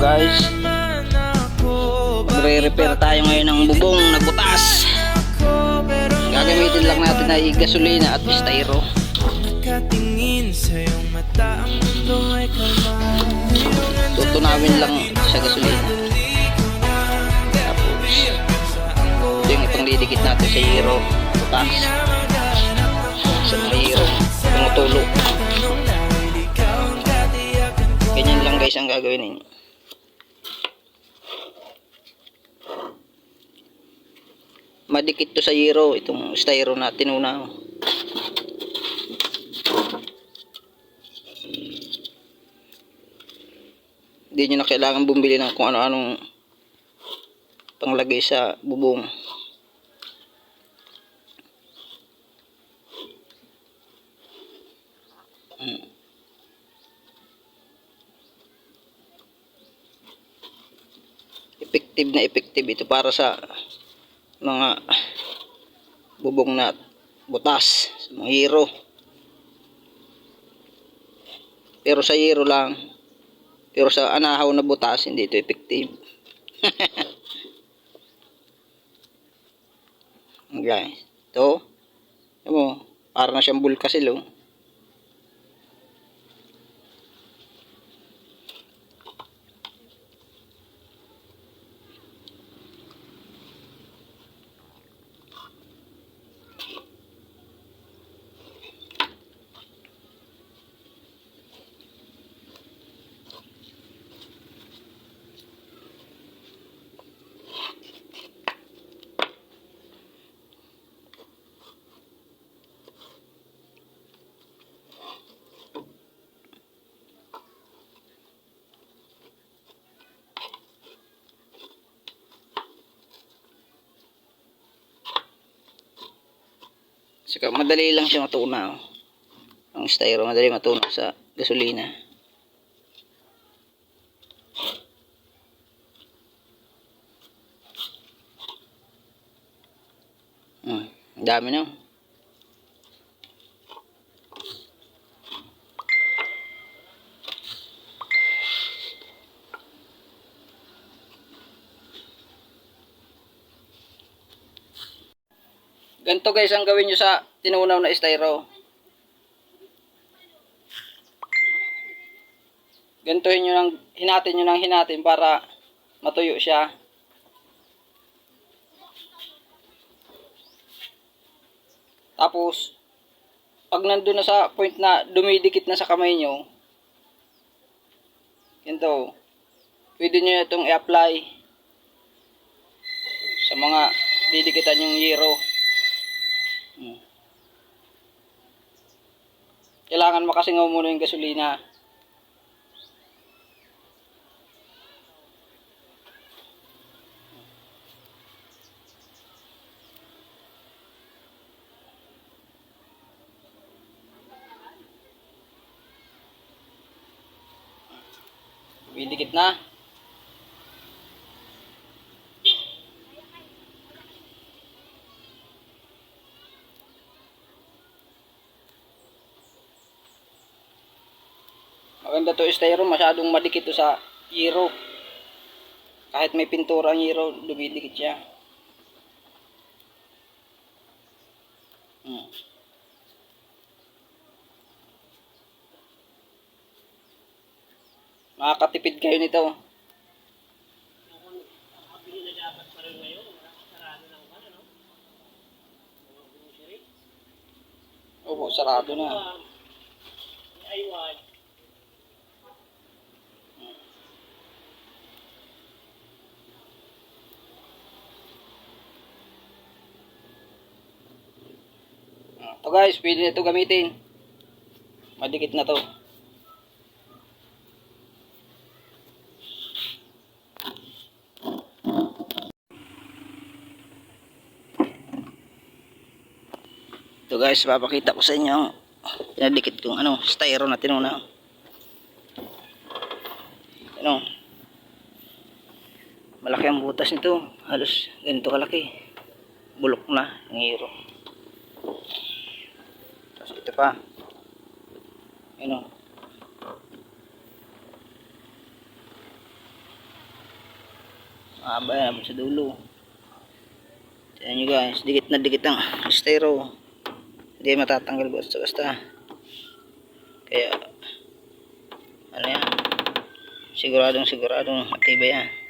Guys. Magre-repair tayo ngayon ng bubong na butas. Ako, pero Gagamitin lang natin ay gasolina at styro. Tutunawin lang sa gasolina. Tapos, ito yung itong didikit natin sa hero. Butas. Sa hero. Tumutulo. Guys ang gagawin ninyo. Madikit to sa hero. Itong styro na tinuna. Hindi nyo na kailangan bumili ng kung ano-anong panglagay sa bubong. Effective na effective ito para sa mga bubong na butas, sa mga hero. Pero sa hero lang, pero sa anahaw na butas, hindi ito effective. Guys, ito, mo, parang na siyang bulkasil, oh. Saka madali lang siya matunaw. Ang styro, madali matunaw sa gasolina. Hmm, dami na. oh. Ganito guys ang gawin nyo sa tinunaw na styro. Gantuhin nyo ng, hinatin nyo ng hinatin para matuyo siya. Tapos, pag nandun na sa point na dumidikit na sa kamay nyo, ganito, pwede nyo itong i-apply sa mga didikitan yung yero. Hmm. Kailangan makasingaw muna yung gasolina. Bidikit na. Maganda to styro, masyadong madikit to sa hero. Kahit may pintura ang hero, dumidikit siya. Hmm. Makakatipid kayo nito. Opo, sarado na. Ito guys, pwede ito gamitin. Madikit na to. Ito guys, papakita ko sa inyo. Pinadikit kong ano, styro na tinuna. Ano? Malaki ang butas nito. Halos ganito kalaki. Bulok na ang hero. Ito pa. Ano? Mahaba yan. Abot sa dulo. Tignan nyo guys. Dikit na dikit ang estero. Hindi matatanggal basta-basta. Kaya, ano yan? Siguradong siguradong matibay yan.